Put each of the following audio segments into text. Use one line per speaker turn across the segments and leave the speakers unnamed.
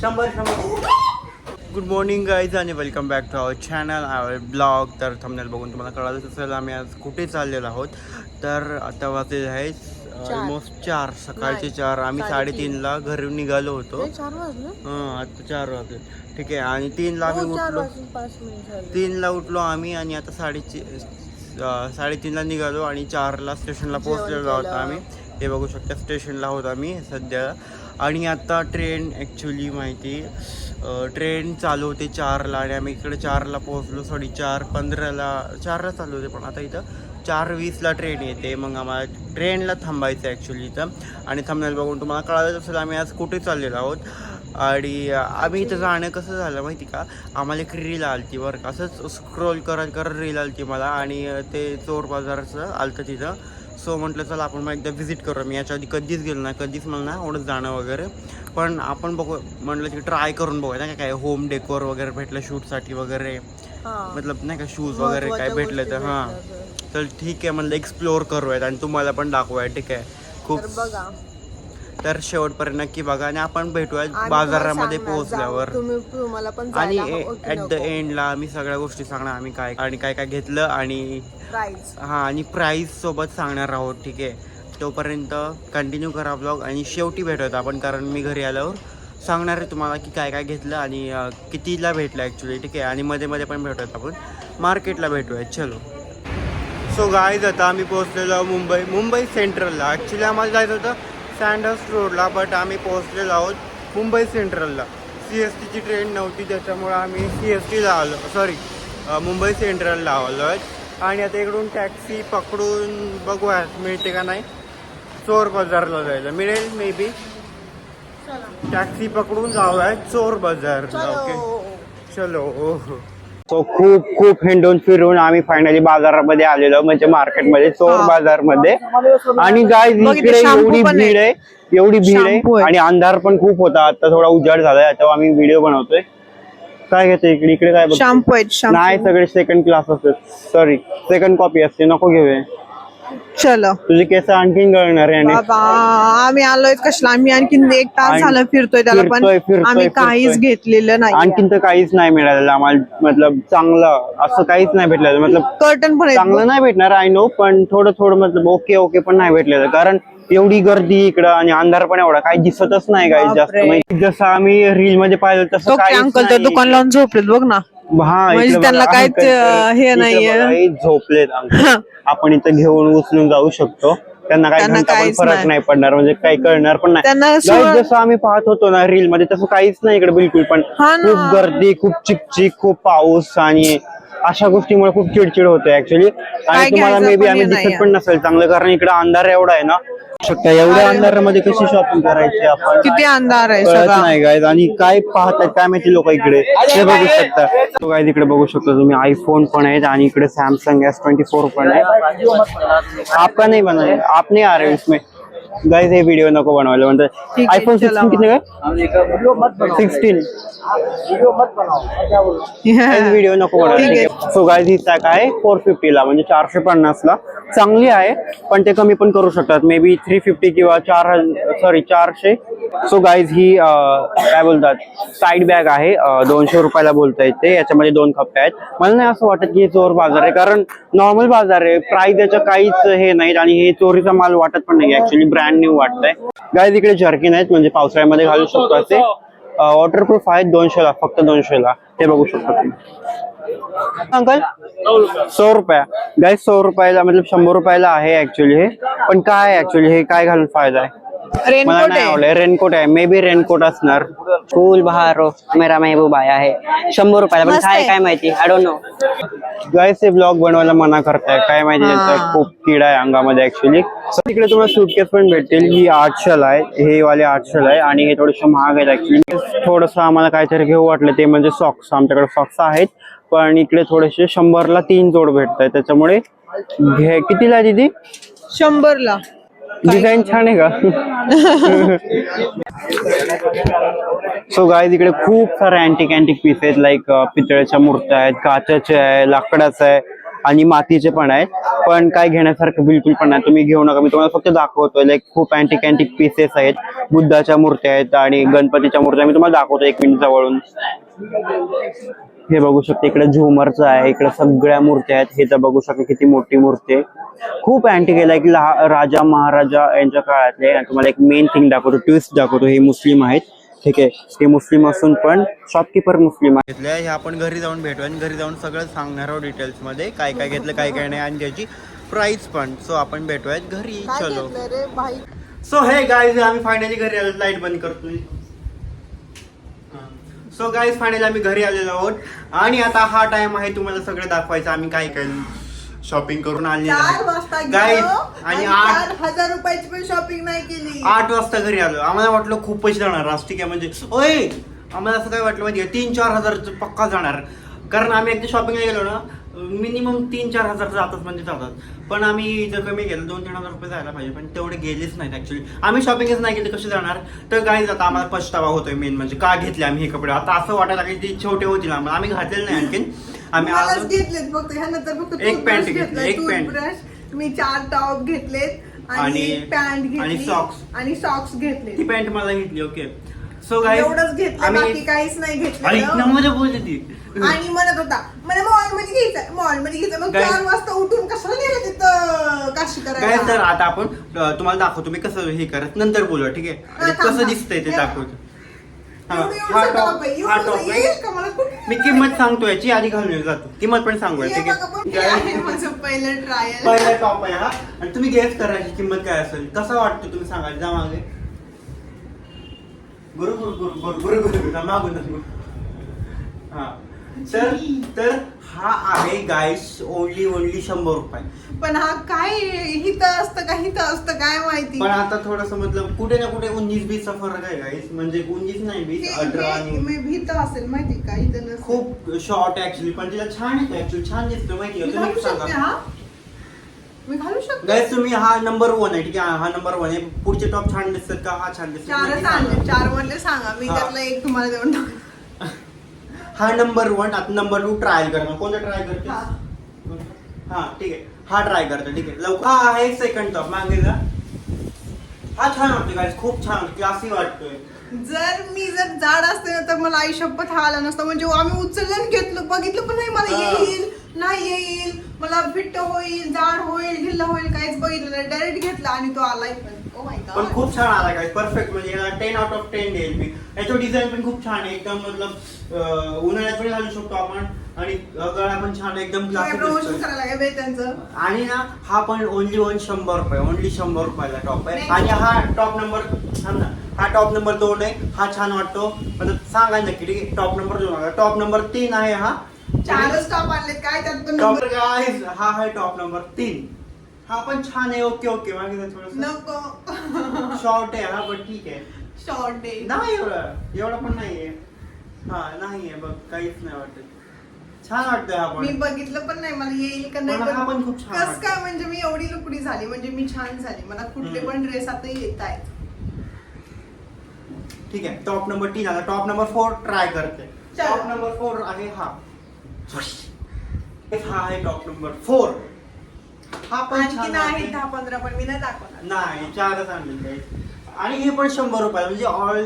शंभर शंभर. Good morning guys आणि welcome back to our channel our blog तर थंबनेल बघून तुम्हाला कळालंच असेल आम्ही आज कुठे चाललेलो आहोत. तर आता वाजले आहे ऑलमोस्ट चार. सकाळचे चार. आम्ही
साडेतीन.
साडेतीनला घरून निघालो होतो. हां आता चार वाजले. ठीक आहे आणि तीनला आम्ही
हो, चार
उठलो. तीनला उठलो आम्ही आणि आता साडेची साडेतीनला निघालो आणि चारला स्टेशनला पोहोचलेलो आहोत. आम्ही. हे बघू शकता स्टेशनला आहोत आम्ही सध्या. आणि आता ट्रेन ॲक्च्युली माहिती ट्रेन चालू होते चारला आणि आम्ही इकडे चारला पोहोचलो सॉरी चार पंधराला चारला चालू होते पण आता इथं चार वीसला ट्रेन येते. मग आम्हाला ट्रेनला थांबायचं ॲक्च्युली इथं. आणि थांबण्याला बघून तुम्हाला कळालं असेल आम्ही आज कुठे चाललेलो आहोत. आणि आम्ही इथं जाणं कसं झालं माहिती का? आम्हाला एक रील आलती बरं का. असंच स्क्रोल करत करत रील आलती मला. आणि ते चोर बाजारचं आलतं तिथं. सो म्हटलं चला आपण मग एकदा व्हिजिट करू मी याच्या आधी कधीच गेलो नाही. कधीच मला नाही आवडत जाणं वगैरे. पण आपण बघू म्हटलं की ट्राय करून बघूया. नाही काय होम डेकोर वगैरे भेटलं शूटसाठी वगैरे. मतलब नाही का शूज वगैरे काय भेटलं तर हां. तर. ठीक आहे म्हणलं एक्सप्लोअर करूयात आणि तुम्हाला पण दाखवूया ठीक आहे. खूप
तर
शेवटपर्यंत नक्की बघा आणि आपण भेटूया बाजारामध्ये पोहोचल्यावर. आणि ॲट द. एंडला आम्ही सगळ्या गोष्टी सांगणार आम्ही काय आणि काय काय घेतलं आणि. हां आणि प्राईस सोबत सांगणार आहोत ठीक आहे? तोपर्यंत कंटिन्यू करा ब्लॉग आणि शेवटी भेटूयात आपण कारण मी घरी आल्यावर सांगणार आहे तुम्हाला की काय काय घेतलं आणि कितीला भेटलं ॲक्च्युली ठीक आहे? आणि मध्ये मध्ये पण भेटूयात आपण. मार्केटला भेटूयात चलो. सो गाईज आता आम्ही पोहोचलेलो मुंबई मुंबई सेंट्रलला ॲक्च्युली आम्हाला जायचं होतं सँडर्स रोडला बट आम्ही पोहोचलेलो आहोत मुंबई सेंट्रलला. सी एस टीची ट्रेन नव्हती त्याच्यामुळं आम्ही सी एस टीला आलो सॉरी मुंबई सेंट्रलला आलो आहे आणि आता इकडून टॅक्सी पकडून बघूया मिळते का नाही. चोर बाजारला जायला मिळेल मे बी टॅक्सी पकडून जाऊया चोर बाजारला ओके
चलो.
चलो तो खूप खूप हिंडून फिरून आम्ही फायनली बाजारामध्ये आलेलो म्हणजे मार्केटमध्ये चोर. बाजारमध्ये आणि
इथे
इकडे एवढी. भीड आहे एवढी भीड आहे. आणि अंधार पण खूप होता आता थोडा उजाड झालाय तेव्हा आम्ही व्हिडिओ बनवतोय काय घेतो इकडे इकडे काय बघतोय?
शॅम्पू आहेत शॅम्पू
नाही सगळे सेकंड क्लास असतात सॉरी सेकंड कॉपी असते नको घेऊया
चलो.
तुझे केस आणखीन गळणार आहे आणि
बाबा आम्ही आलोय कसला? आम्ही आणखीन एक तास
आणि
झालं फिरतोय त्याला पण.
फिरतोय, फिरतोय,
आम्ही काहीच
फिरतोय.
घेतलेलं नाही
आणखीन तर काहीच नाही मिळालेलं आम्हाला. मतलब चांगलं असं काहीच नाही भेटलेलं. मतलब
कर्टन पण आहेत.
चांगलं नाही भेटणार आय नो पण थोडं थोडं मतलब ओके ओके पण नाही भेटलेलं. कारण एवढी गर्दी इकडं आणि अंधार पण एवढा काही दिसतच नाही काही जास्त
बापरे.
म्हणजे जसं आम्ही रील मध्ये पाहिलं तसं
तो
काहीच
अंकल तर
नाही.
दुकान लावून झोपलेत बघ ना.
हा
म्हणजे त्यांना काहीच, हे नाहीये.
झोपलेत. आपण इथं घेऊन उचलून जाऊ शकतो त्यांना काही
काहीच
फरक
नाही.
पडणार म्हणजे काही कळणार पण नाही जसं आम्ही पाहत होतो ना रील मध्ये तसं काहीच नाही इकडे बिलकुल पण. खूप गर्दी खूप चिकचिक खूप पाऊस आणि अशा गोष्टीमुळे खूप चिडचिड होते ऍक्च्युली आणि तुम्हाला मे बी आम्ही दिसत. पण नसेल चांगलं कारण इकडे अंधार एवढा आहे ना. शकता एवढ्या अंधारामध्ये कशी शॉपिंग करायची आपण?
किती अंधार आहे
कळत नाही गायज आणि काय पाहतात काय माहिती लोक इकडे? ते बघू शकता. तो गायज इकडे बघू शकता तुम्ही आयफोन पण आहेत आणि इकडे सॅमसंग एस ट्वेंटी फोर पण आहे. आपका नहीं बना है आप नहीं आ रहे इसमें गाइस ये वीडियो नको बनवायला म्हणतात आयफोन सिक्स्टीन कितने का सिक्स्टीन व्हिडिओ नको बनवायला सो गाइस ही सॅक आहे फोर ला म्हणजे चारशे पन्नास ला चांगली आहे पण ते कमी पण करू शकतात. मे बी थ्री फिफ्टी किंवा चार सॉरी चारशे. सो गाईज ही काय बोलतात? साईड बॅग आहे. दोनशे रुपयाला बोलता येते याच्यामध्ये दोन कप्पे आहेत. मला नाही असं वाटत की हे चोर बाजार आहे कारण नॉर्मल बाजार आहे. प्राईस याचं काहीच हे नाही आणि हे चोरीचा माल वाटत पण नाही. ऍक्च्युली ब्रँड न्यू वाटतंय. गाईज इकडे जर्किन आहेत म्हणजे पावसाळ्यामध्ये घालू शकतो असे. वॉटरप्रूफ आहेत दोनशेला फक्त दोनशेला. ते बघू शकतो तुम्ही. अंकल? सौ रुपया. गाईज सौ रुपयाला मतलब शंभर रुपयाला आहे ऍक्च्युली हे. पण काय ऍक्च्युली हे? काय घालून फायदा आहे? मला
रेनकोट
नाही
आहे.
आवडलं. रेनकोट आहे. मे बी रेनकोट असणार.
फूल बहार हो. मेरा महबूब आया है शंभर रुपयाला. पण
मस्त
काय
आहे.
काय माहिती? आय डोंट नो
गायस हे ब्लॉग बनवायला मना करताय. काय माहिती? त्यांचा. खूप किडा आहे अंगामध्ये ऍक्च्युली तिकडे तुम्हाला सुटकेस पण भेटतील. ही आठशेल आहे. हे वाले आठशेल आहे. आणि हे थोडेसे महाग आहेत ऍक्च्युली थोडंसं आम्हाला काहीतरी घेऊ वाटलं ते म्हणजे सॉक्स आमच्याकडे सॉक्स आहेत. पण इकडे थोडेसे शंभरला तीन जोड भेटत आहेत त्याच्यामुळे घे. कितीला आहे दीदी?
शंभरला.
डिझाईन छान आहे का? सो गाय इकडे खूप सारे अँटिक अँटिक पीस आहेत लाईक पितळेच्या मूर्त्या आहेत काचेच्या आहे लाकडाचं आहे आणि मातीचे पण आहेत. पण काय घेण्यासारखं बिलकुल पण नाही. तुम्ही घेऊ नका. मी तुम्हाला फक्त दाखवतोय लाईक खूप अँटिक अँटिक पीसेस आहेत. बुद्धाच्या मूर्त्या आहेत आणि गणपतीच्या मूर्त्या. मी तुम्हाला दाखवतो एक मिनिट जवळून. हे बघू शकता इकडे झुमरचं आहे इकडे सगळ्या मूर्त्या आहेत. हे तर बघू शकता किती मोठी मूर्ती आहे. खूप अँटिक आहे लाईक राजा महाराजा यांच्या काळातले. आणि तुम्हाला एक मेन थिंग दाखवतो ट्विस्ट दाखवतो हे मुस्लिम आहेत. ठीक आहे ते मुस्लिम असून पण शॉपकीपर मुस्लिम आहेत. हे आपण घरी जाऊन भेटू. आणि घरी जाऊन सगळं सांगणार आहोत डिटेल्समध्ये काय काय घेतलं काय काय नाही. आणि त्याची प्राइस पण. सो आपण भेटूयात घरी. चलो. सो हे गाईज आम्ही फायनली घरी लाइट बंद करतोय. सो गाईज फायनली आम्ही घरी आलेलो आहोत. आणि आता हा टाइम आहे तुम्हाला सगळं दाखवायचं. आम्ही काय काय शॉपिंग करून आले
चार वाजता
गाईज आणि आठ
हजार रुपयाची पण शॉपिंग नाही केली.
आठ वाजता घरी आलो. आम्हाला वाटलं खूप पैसे जाणार. आज ठीक आहे म्हणजे ओय! आम्हाला असं काय वाटलं माहिती तीन चार हजार पक्का जाणार. कारण आम्ही एकदा शॉपिंगला गेलो ना मिनिमम तीन चार हजार जातात म्हणजे जातात. पण आम्ही जर कमी गेलो दोन तीन हजार रुपये जायला पाहिजे. पण तेवढे गेलेच नाहीत ऍक्च्युली आम्ही शॉपिंगच नाही केली कसे जाणार? तर काही आता आम्हाला पछतावा होतोय मेन म्हणजे का घेतले आम्ही हे कपडे? आता असं वाटायला लागले ते छोटे होतील आम्हाला. आम्ही घातलेले नाही आणखीन. आम्ही
घेतलेत फक्त ह्यानंतर फक्त
एक pant घेतली, एक
toothbrush. मी चार टॉप घेतलेत आणि पॅन्ट घेतली
आणि socks.
आणि सॉक्स घेतले
ती पॅन्ट मला घेतली ओके सो गाईज
एवढंच घेतलं बाकी काहीच नाही
अरे
घेतलं
मध्ये बोलली ती.
आणि म्हणत होता मला मॉलमध्ये घ्यायचं मॉलमध्ये घ्यायचं मग
Guys-
चार वाजता उठून कशाला नेलं तिथं काशी
काय तर
करायला
आता आपण अ, तुम्हाला दाखवतो मी कसं हे करत नंतर बोलूया ठीक आहे? आणि
थांब,
कसं
थांब.
दिसतंय ते
हे
दाखवतो. हा
एवढं-
हा
एवढंसं
टॉप
top आहे,
हा
एवढंसं
टॉप आहे.
येईल का मला कुठे?
मी किंमत सांगतो याची आधी घालून जातो. किंमत पण सांगूया
हे
ठीक
बघा पण हे
आहे
आहे माझं पहिलं ट्रायल
पहिला टॉप आहे हा. आणि तुम्ही गेस करायची किंमत काय असेल. कसा वाटतो तुम्ही सांगायचं जा मागे. गुरु गुरु गुरु गुरु गुरु गुरु गुरु मागून. हा तर तर हा आहे गाईस ओनली ओनली शंभर रुपये
पण हा काय हिथं असतं का हिथं असतं काय माहिती
पण आता थोडस मतलब कुठे ना कुठे उन्नीस बीसचा फरक आहे गाईस म्हणजे उन्नीस नाही बीस
हे-
अठरा
हे-
आणि
हिथं असेल माहिती का इथं नसेल.
खूप शॉर्ट ऍक्च्युली पण तिला छान येतं ऍक्च्युली छान दिसतो माहिती
मी
आहे
घालू
तुम्ही
शकते हा मी घालू शकते.
गाईस तुम्ही हा नंबर वन आहे ठीक आहे? हा नंबर वन आहे. पुढचे टॉप छान दिसतात का? हा छान दिसतो
चारच आणले. चार म्हणले सांगा. मी
हा.
त्यातला एक तुम्हाला देऊन.
हा नंबर वन आता नंबर टू ट्रायल करणं कोणता ट्राय करते
हा.
ठीक आहे. हा ट्राय करतो ठीक आहे. लवकर. हा आहे सेकंड टॉप मागे जा. हा छान वाटतो गाईस खूप छान. क्लासी वाटतोय.
जर मी जर जाड असते ना तर मला आयुष्यपत हा आला नसता. म्हणजे आम्ही उचललं आणि घेतलं बघितलं पण नाही मला
हा.
येईल. नाही येईल मला फिट्ट होईल जाड होईल ढिल्ला होईल काहीच बघितलं नाही. डायरेक्ट घेतला आणि तो आलाय पण. Oh.
पण खूप छान आला काय परफेक्ट म्हणजे टेन आउट ऑफ टेन देईल मी. याचं डिझाईन पण खूप छान आहे. एकदम मतलब अं, उन्हाळ्यात पण घालू शकतो आपण. आणि गळा पण छान आहे, एकदम
काय प्रमोशन करायला लागेल त्यांचं.
आणि ना हा पण ओनली वन शंभर रुपये ओनली शंभर रुपयाला टॉप आहे. आणि हा टॉप नंबर थांब ना. हा टॉप नंबर दोन आहे. हा छान वाटतो. मतलब सांगा नक्की ठीक आहे? टॉप नंबर दोन आहे. टॉप नंबर तीन आहे हा.
चारच टॉप आणलेत काय त्यात पण number-
गाईज हा आहे टॉप नंबर तीन. हा पण छान आहे ओके ओके मागे थोडस.
नको.
शॉर्ट आहे हा पण ठीक आहे.
शॉर्ट डे
नाही एवढं एवढं पण नाहीये हा नाहीये बघ काहीच नाही वाटत. छान वाटतंय हा
मी
पण
बघितलं पण नाही मला येईल का नाही
मला हा पण खूप छान
कस
वाटतं.
काय म्हणजे मी एवढी लुकडी झाली म्हणजे मी छान झाली. मला कुठले
हम्म.
पण ड्रेस आता येत आहेत.
ठीक आहे टॉप नंबर तीन. आला टॉप नंबर फोर ट्राय करते.
चलो.
टॉप नंबर फोर आहे हा. हा आहे टॉप नंबर फोर हा पण
आणखी
छान
नाही
वाटतंय.
दहा पंधरा पण मी नाही दाखवणार.
नाही चारच आणले काही आणि हे पण शंभर रुपये म्हणजे ऑल.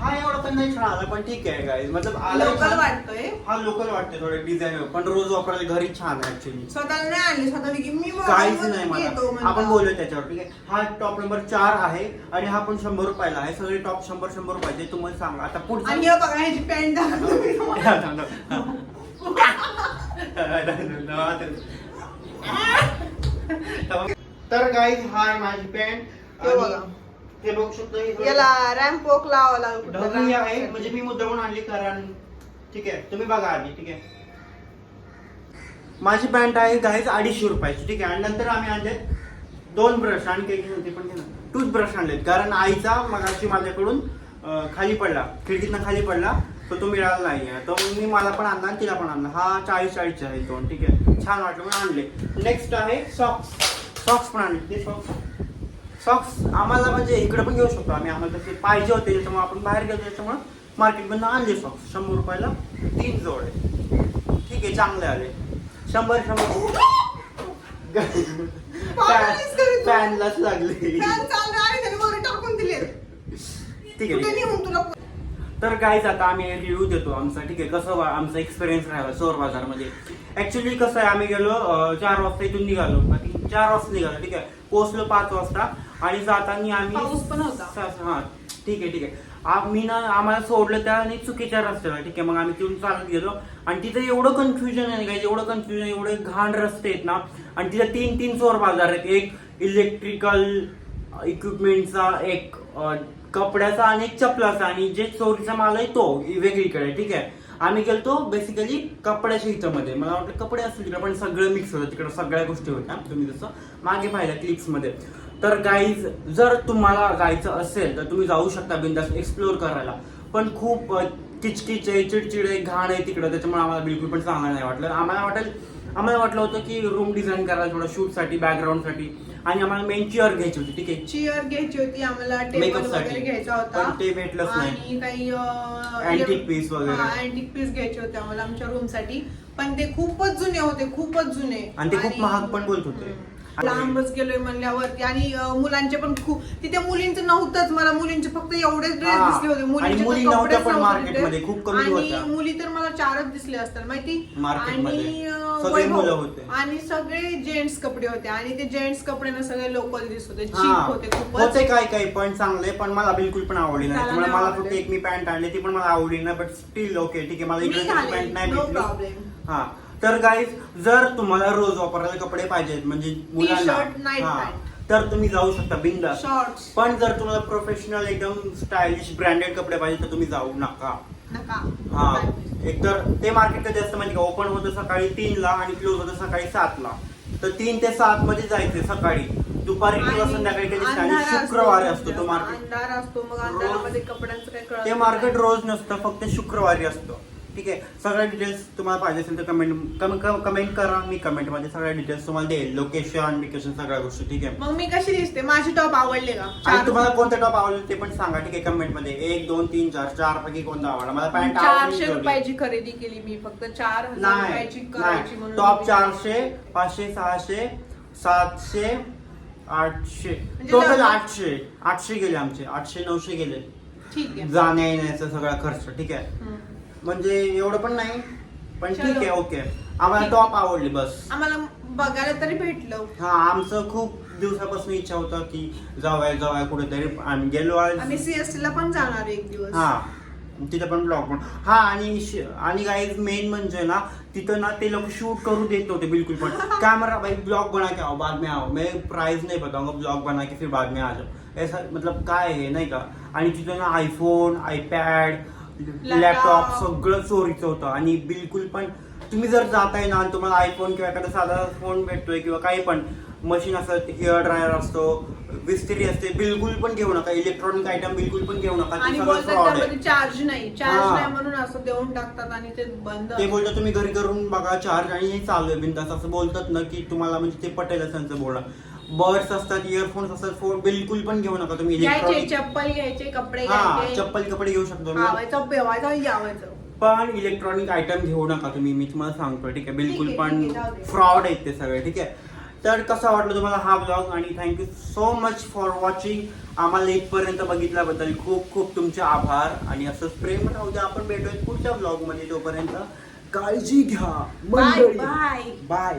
हा एवढा पण नाही छान आला पण ठीक आहे गाईज मतलब आला
लोकल. वाटतोय.
हा लोकल वाटते थोडं डिझाईन पण रोज वापरायला घरी छान आहे ऍक्च्युली
स्वतःला नाही आणली स्वतःला की मी
काहीच नाही मला. आपण बोलूया त्याच्यावर ठीक आहे? हा टॉप नंबर चार आहे आणि हा पण शंभर रुपयाला आहे. सगळे टॉप शंभर शंभर रुपयाचे तुम्हाला सांगा. आता पुढचा
आणि बघा ह्याची पॅन्ट.
तर काही हा आहे माझी पॅन्ट
हे बघा.
हे बघू शकतो
याला रॅम्प वॉक लावा ramp
आहे म्हणजे मी मुद्दामून आणली कारण ठीक आहे तुम्ही बघा आधी ठीक आहे. माझी पॅन्ट आहे गाईज अडीचशे रुपयाची ठीक आहे. आणि नंतर आम्ही आणले दोन ब्रश आणि काही होते पण घे ना टूथ ब्रश आणलेत कारण आईचा मगाशी माझ्याकडून खाली पडला. खिडकीतनं खाली पडला तर तो मिळाला नाही आहे तर मी मला पण आणला आणि तिला पण आणला. हा चाळीस चाळीसचे आहे दोन ठीक आहे. छान वाटलं म्हणून आणले. नेक्स्ट आहे सॉक्स सॉक्स पण आणले. ते सॉक्स सॉक्स आम्हाला म्हणजे इकडे पण घेऊ शकतो आम्ही. आम्हाला तसे पाहिजे होते त्याच्यामुळे आपण बाहेर गेलो त्याच्यामुळे मार्केटमधून आणले सॉक्स शंभर रुपयाला तीन जोड. आहे ठीक आहे चांगले आले. शंभर शंभर. फॅनलाच लागले. ठीक आहे तर काहीच आता आम्ही रिव्ह्यू देतो आमचा. ठीक आहे कसं आमचा एक्सपिरियन्स राहिला चोर बाजारमध्ये. ऍक्च्युली कसं आहे आम्ही गेलो चार वाजता इथून निघालो. बाकी चार वाजता निघालो ठीक आहे? पोहोचलो पाच वाजता आणि जाताना आम्ही
पाऊस पण होता.
सा- हा ठीक आहे ठीक आहे. आम्ही ना आम्हाला सोडलं त्या आणि चुकीच्या रस्त्याला ठीक आहे? मग आम्ही तिथून चालत गेलो आणि तिथे एवढं कन्फ्युजन आहे काय एवढं कन्फ्युजन एवढे घाण रस्ते आहेत ना आणि तिथे तीन तीन चोर बाजार आहेत. एक इलेक्ट्रिकल इक्विपमेंटचा एक अं, कपड्याचा आणि एक चपलाचा आणि जे चोरीचा माल आहे तो वेगळीकडे ठीक आहे? आम्ही गेलतो बेसिकली कपड्याच्या हिच्यामध्ये मला वाटतं कपडे असतील तिकडे पण सगळं मिक्स होतं. तिकडे सगळ्या गोष्टी होत्या. तुम्ही जसं मागे पाहिलं क्लिक्समध्ये तर गाईज जर तुम्हाला जायचं असेल तर तुम्ही जाऊ शकता बिंदास एक्सप्लोर करायला. पण खूप किचकिचे किचकिच आहे चिडचिड आहे घाण आहे तिकडं. त्याच्यामुळे आम्हाला बिलकुल पण चांगलं नाही वाटलं. आम्हाला वाटेल आम्हाला वाटलं होतं की रूम डिझाईन करायला थोडं शूटसाठी बॅकग्राऊंडसाठी आणि आम्हाला मेन चेअर घ्यायची होती ठीक आहे
चेअर घ्यायची होती आम्हाला टेबल
Makeup साठी.
घ्यायचा होता
पण ते भेटलंच नाही.
आणि काही
Antique piece वगैरे.
अँटिक पीस घ्यायचे होते आम्हाला आमच्या रूमसाठी पण ते खूपच जुने होते खूपच जुने
आणि ते खूप महाग पण बोलत होते.
हम्म. लांबच गेलोय म्हणल्यावरती आणि अं, मुलांचे पण खूप तिथे मुलींचं नव्हतंच मला मुलींचे फक्त एवढेच ड्रेस
हा.
दिसले होते
आणि
मुलींचे तर
मुली नव्हत्या
कपडेच
पण
नव्हते
market
तिथे.
मध्ये, खूप कमी
आणि
होत्या.
मुली तर मला चारच दिसले असतात माहिती. आणि अं,
सगळे
वैभव.
मुलं होते.
आणि सगळे जेंट्स कपडे होते आणि ते जेंट्स कपडे ना सगळे लोकल दिसत होते
हा.
चीप होते खूपच
होते काय काय पण चांगले पण मला बिलकुल पण आवडली नाही
मला
त्यामुळे
नाही
मला फक्त
आवडले.
एक मी पॅन्ट आणली ती पण मला आवडली नाही बट स्टील ओके ठीक आहे मला
मी
इकडे
घालेन,
पॅन्ट नाही
no
भेटली
problem.
हा तर गाईज जर तुम्हाला रोज वापरायला कपडे पाहिजेत म्हणजे मुलांना
T-shirt, night
हा,
pant.
तर तुम्ही जाऊ शकता बिंदास.
शॉर्ट्स
पण जर तुम्हाला प्रोफेशनल एकदम स्टायलिश ब्रँडेड कपडे पाहिजे तर तुम्ही जाऊ नका.
नका.
हा एकतर ते मार्केट कधी असतं माहिती का ओपन होतं सकाळी तीनला आणि क्लोज होतं सकाळी सातला. तर तीन ते सात मध्ये जायचे सकाळी. दुपारी किंवा
आणि
संध्याकाळी कधी आणि
अंधार असतो
शुक्रवारी असतो तो. मार्केट
अंधार असतो मग अंधारामध्ये कपड्यांचं कळत
ते मार्केट रोज नसतं फक्त शुक्रवारी असतं. ठीक आहे. सगळ्या डिटेल्स तुम्हाला पाहिजे असेल तर कमेंट कमेंट करा. मी कमेंटमध्ये सगळ्या डिटेल्स तुम्हाला देईल. लोकेशन बिकेशन सगळ्या गोष्टी ठीक आहे.
मग मी कशी दिसते? माझे टॉप आवडले का?
आणि
चार-
तुम्हाला कोणते टॉप आवडले ते पण सांगा ठीक आहे कमेंटमध्ये. एक दोन तीन चार. चार पैकी कोणता आवडला? मला पॅन्ट
चारशे रुपयाची खरेदी केली मी फक्त. चार हजार रुपयाची
नाही.
करायची
नाही
म्हणून
टॉप चारशे पाचशे सहाशे सातशे आठशे.
म्हणजे
टोटल
लग्न-
आठशे. आठशे गेले आमचे. आठशे नऊशे गेले.
ठीक आहे.
जाण्या येण्याचा सगळा खर्च ठीक आहे.
हम्म.
म्हणजे एवढं पण नाही. पण ठीक. आहे ओके. आम्हाला. टॉप आवडली बस.
आम्हाला बघायला तरी भेटलं.
हा आमचं खूप दिवसापासून इच्छा होतं की जाऊया जाऊया कुठेतरी. आम्ही गेलो आज.
आम्ही सीएसटी ला पण जाणार एक दिवस.
हा तिथं पण ब्लॉग पण. हा आणि श- आणि गाईज मेन म्हणजे ना तिथं ना ते लोक शूट करू देत नव्हते बिलकुल पण. कैमरा भाई ब्लॉग बना के आओ बाद में आओ. मैं प्राइस नहीं बताऊंगा ब्लॉग बना के फिर बाद में आ जाओ. ऐसा मतलब काय आहे नाही का? आणि तिथं ना आयफोन आयपॅड लॅपटॉप सगळं चोरीचं होतं. आणि बिलकुल पण तुम्ही जर जाताय ना आणि तुम्हाला आयफोन किंवा एखादा साधा फोन भेटतोय किंवा काही पण मशीन असत हेअर ड्रायर असतो विस्त्री असते बिलकुल पण घेऊ नका. इलेक्ट्रॉनिक आयटम बिलकुल पण घेऊ नका.
आणि
फ्रॉड आहे.
चार्ज नाही. चार्ज. नाही म्हणून असं देऊन टाकतात आणि ते बंद
ते बोलतात तुम्ही घरी करून बघा चार्ज आणि हे चालू आहे. बिंदास असं बोलतात ना की तुम्हाला म्हणजे ते पटेल त्यांचं बोलणं. बर्ड्स असतात इयरफोन्स असतात फोन बिलकुल पण घेऊ नका तुम्ही
घ्यायचे
इलेक्ट्रॉनिक
चप्पल घ्यायचे कपडे
हा
घ्यायचे.
चप्पल कपडे घेऊ शकतो
पेवायचं यावायचं
पण इलेक्ट्रॉनिक आयटम घेऊ नका तुम्ही मी तुम्हाला सांगतो ठीक आहे? बिलकुल
ठीक आहे,
पण
ठीक आहे, जाऊ दे.
फ्रॉड आहेत ते सगळे ठीक आहे? तर कसं वाटलं तुम्हाला हा ब्लॉग आणि thank you so much for watching आम्हाला इथपर्यंत बघितल्याबद्दल खूप खूप तुमचे आभार. आणि असंच प्रेम राहू द्या आपण भेटूया पुढच्या ब्लॉगमध्ये तोपर्यंत. काळजी घ्या.
Bye bye
bye